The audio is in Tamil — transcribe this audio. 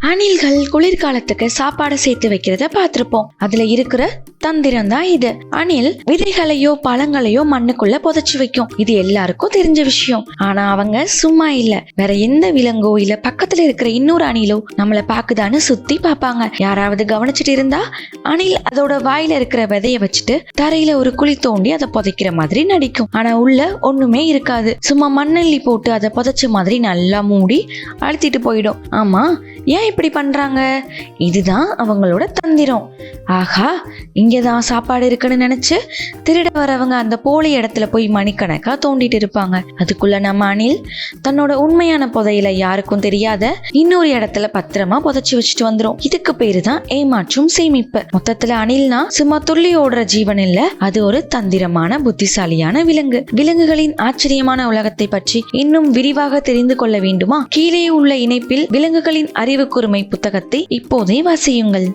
அணில்கள் குளிர்காலத்துக்கு சாப்பாடு சேர்த்து வைக்கிறத பார்த்திருப்போம். அதுல இருக்கிற தந்திரம் தான் இது. அணில் விதைகளையோ பழங்களையோ மண்ணுக்குள்ள புதைச்சு வைக்கும். இது எல்லாருக்கும் தெரிஞ்ச விஷயம். ஆனா அவங்க சும்மா இல்ல. வேற எந்த விலங்கோ இல்ல பக்கத்துல இருக்கிற இன்னொரு அணிலோ நம்மள பாக்குதான்னு சுத்தி பார்ப்பாங்க. யாராவது கவனிச்சிட்டு இருந்தா அணில் அதோட வாயில இருக்கிற விதைய வச்சுட்டு தரையில ஒரு குழி தோண்டி அதை புதைக்கிற மாதிரி நடிக்கும். ஆனா உள்ள ஒண்ணுமே இருக்காது. சும்மா மண்ணள்ளி போட்டு அதை புதைச்ச மாதிரி நல்லா மூடி அழுத்திட்டு போயிடும். ஆமா ஏன் இப்படி பண்றாங்க? இதுதான் அவங்களோட தந்திரம். ஆஹா இங்கதான் சாப்பாடு இருக்குன்னு நினைச்சு திருட வரவங்க அந்த போலி இடத்துல போய் மணிக்கணக்கா தோண்டிட்டு இருப்பாங்க. அதுக்குள்ள நம்ம அணில் தன்னோட உண்மையான புதையில யாருக்கும் தெரியாத இன்னொரு இடத்துல பத்திரமா புதைச்சு வச்சுட்டு வந்துரும். இதுக்கு பேரு தான் ஏமாற்றும் சேமிப்பு. மொத்தத்துல அணில்னா சும்மா துள்ளி ஓடுற ஜீவன் இல்ல அது ஒரு தந்திரமான புத்திசாலியான விலங்கு. விலங்குகளின் ஆச்சரியமான உலகத்தை பற்றி இன்னும் விரிவாக தெரிந்து கொள்ள வேண்டுமா? கீழே உள்ள இணைப்பில் விலங்குகளின் அறிவு கூர்மை புத்தகத்தை இப்போதே வாசியுங்கள்.